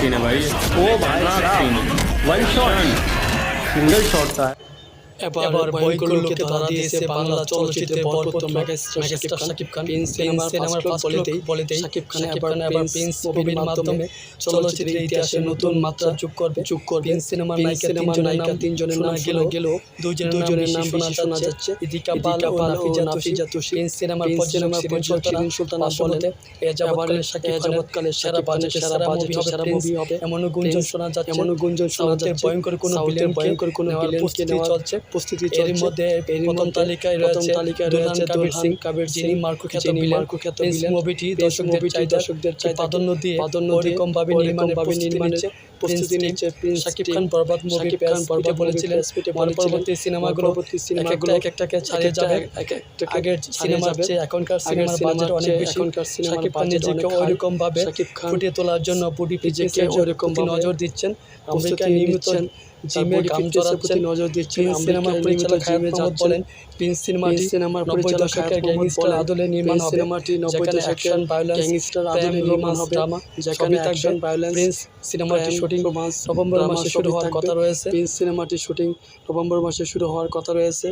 Scene है भाई। ओ भाई वन शॉट सिंगल शॉट था। এবার ভয়ঙ্কর লোকে ধরা দিয়েছে বাংলা বরপত্র শাকিব খান। সিনেমার সিনেমার ফার্স্ট বলেতেই খান এবার এবার প্রিন্স মুভির মাধ্যমে চলচ্চিত্রের ইতিহাসে নতুন মাত্রা যোগ করবে। যোগ করবে। প্রিন্স সিনেমার নায়িকা তিনজনের নায়িকা তিনজনের নাম গেল গেল দুজনের দুজনের নাম শোনা যাচ্ছে। ইদিকা পাল ও নাফিজা নাফিজা তুষি প্রিন্স সিনেমার সিনেমার সুলতানা বলতে এ যাবৎকালে শাকিব যাবৎকালে সেরা মুভি হবে সেরা মুভি হবে এমন গুঞ্জন শোনা যাচ্ছে এমন গুঞ্জন শোনা যাচ্ছে ভয়ঙ্কর কোনো ভয়ঙ্কর কোনো নেওয়ার চলছে প্রস্তুতি এর মধ্যে প্রথম তালিকায় রয়েছে তালিকায় রয়েছে সিং কাবির যিনি মার্কো খ্যাত মার্কো খ্যাত মুভিটি দর্শকদের চাই দর্শকদের প্রাধান্য দিয়ে প্রাধান্য ওরকম ভাবে নির্মাণে ভাবে নির্মাণে প্রস্তুতি নিচ্ছে প্রিন্স শাকিব খান বরবাদ মুভি খান বরবাদ বলেছিলেন পরবর্তী সিনেমাগুলো পরবর্তী সিনেমাগুলো এক একটাকে ছাড়িয়ে যাবে এক একটা আগের সিনেমার চেয়ে এখনকার সিনেমার বাজেট অনেক বেশি। শাকিব খান নিজেকে ওইরকম ভাবে শাকিব খান ফুটিয়ে তোলার জন্য বুডি নিজেকে ওইরকম নজর দিচ্ছেন। প্রস্তুতি নিয়মিত জিমে কাম প্রতি নজর সিনেমার জিমে সিনেমাটি সিনেমার নব্বই দশকের গ্যাংস্টার আদলে নির্মাণ হবে। সিনেমাটি নব্বই দশকের গ্যাংস্টার আদলে নির্মাণ হবে। ড্রামা যেখানে অ্যাকশন ভায়োলেন্স প্রিন্স সিনেমাটি শুটিং নভেম্বর মাসে শুরু হওয়ার কথা রয়েছে। প্রিন্স সিনেমাটি শুটিং নভেম্বর মাসে শুরু হওয়ার কথা রয়েছে।